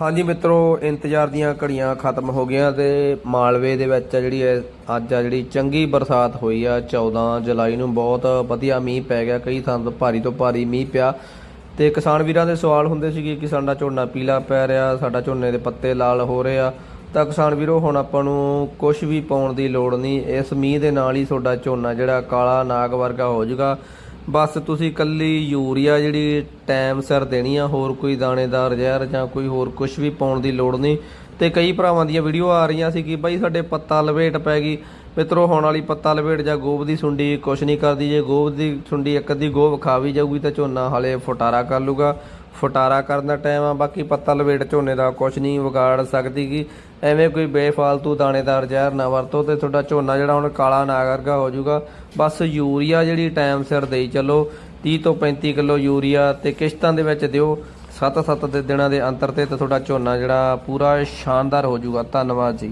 ਹਾਂਜੀ ਮਿੱਤਰੋ, ਇੰਤਜ਼ਾਰ ਦੀਆਂ ਘੜੀਆਂ ਖਤਮ ਹੋ ਗਈਆਂ ਤੇ ਮਾਲਵੇ ਦੇ ਵਿੱਚ ਜਿਹੜੀ ਇਹ ਅੱਜ ਆ ਜਿਹੜੀ ਚੰਗੀ ਬਰਸਾਤ ਹੋਈ ਆ 14 ਜੁਲਾਈ ਨੂੰ ਬਹੁਤ ਵਧੀਆ ਮੀਂਹ ਪੈ ਗਿਆ, ਕਈ ਥਾਂ ਤੋਂ ਭਾਰੀ ਤੋਂ ਭਾਰੀ ਮੀਂਹ ਪਿਆ ਤੇ ਕਿਸਾਨ ਵੀਰਾਂ ਦੇ ਸਵਾਲ ਹੁੰਦੇ ਸੀਗੇ ਕਿ ਸਾਡਾ ਝੋਨਾ ਪੀਲਾ ਪੈ ਰਿਹਾ, ਸਾਡਾ ਝੋਨੇ ਦੇ ਪੱਤੇ ਲਾਲ ਹੋ ਰਹੇ ਆ। ਤਾਂ ਕਿਸਾਨ ਵੀਰੋ, ਹੁਣ ਆਪਾਂ ਨੂੰ ਕੁਝ ਵੀ ਪਾਉਣ ਦੀ ਲੋੜ ਨਹੀਂ, ਇਸ ਮੀਂਹ ਦੇ ਨਾਲ ਹੀ ਤੁਹਾਡਾ ਝੋਨਾ ਜਿਹੜਾ ਕਾਲਾ ਨਾਗ ਵਰਗਾ ਹੋ ਜਾਊਗਾ। ਬਸ ਤੁਸੀਂ ਕੱਲੀ ਯੂਰੀਆ ਜਿਹੜੀ ਟਾਈਮ ਸਿਰ ਦੇਣੀ ਆ, ਹੋਰ ਕੋਈ ਦਾਣੇਦਾਰ ਜ਼ਹਿਰ ਜਾਂ ਕੋਈ ਹੋਰ ਕੁਝ ਵੀ ਪਾਉਣ ਦੀ ਲੋੜ ਨਹੀਂ। ਤੇ ਕਈ ਭਰਾਵਾਂ ਦੀਆਂ ਵੀਡੀਓ ਆ ਰਹੀਆਂ ਸੀ ਕਿ ਬਾਈ ਸਾਡੇ ਪੱਤਾ ਲਵੇਟ ਪੈ ਗਈ। ਮਿੱਤਰੋ, ਹੋਣ ਵਾਲੀ ਪੱਤਾ ਲਵੇਟ ਜਾਂ ਗੋਬ ਦੀ ਸੁੰਡੀ ਕੁਛ ਨਹੀਂ ਕਰਦੀ। ਜੇ ਗੋਬ ਦੀ ਸੁੰਡੀ ਇੱਕ ਅੱਧੀ ਗੋਬ ਖਾ ਵੀ ਜਾਊਗੀ ਤਾਂ ਝੋਨਾ ਹਲੇ ਫੁਟਾਰਾ ਕਰ ਲੂਗਾ ਫੁਟਾਰਾ ਕਰਨ ਦਾ ਟਾਈਮ ਆ, ਬਾਕੀ ਪੱਤਾ ਲਵੇਟ ਝੋਨੇ ਦਾ ਕੁਛ ਨਹੀਂ, ਵਿਗਾੜ ਸਕਦੀ ਕਿ ਐਵੇਂ ਕੋਈ ਬੇਫਾਲਤੂ ਦਾਣੇਦਾਰ ਜ਼ਹਿਰ ਨਾ ਵਰਤੋ ਤੇ ਤੁਹਾਡਾ ਝੋਨਾ ਜਿਹੜਾ ਹੁਣ ਕਾਲਾ ਨਾ ਵਰਗਾ ਹੋ ਜਾਊਗਾ। ਬਸ ਯੂਰੀਆ ਜਿਹੜੀ ਟਾਈਮ ਸਿਰ ਦੇਈ ਚੱਲੋ 30 ਤੋਂ 35 ਕਿਲੋ ਯੂਰੀਆ ਤੇ ਕਿਸ਼ਤਾਂ ਦੇ ਵਿੱਚ ਦਿਓ। 7-7 ਦੇ ਦਿਨਾਂ ਦੇ ਅੰਤਰ ਤੇ ਤੇ ਤੁਹਾਡਾ ਝੋਨਾ ਜਿਹੜਾ ਪੂਰਾ ਸ਼ਾਨਦਾਰ ਹੋ ਜਾਊਗਾ। ਧੰਨਵਾਦ ਜੀ।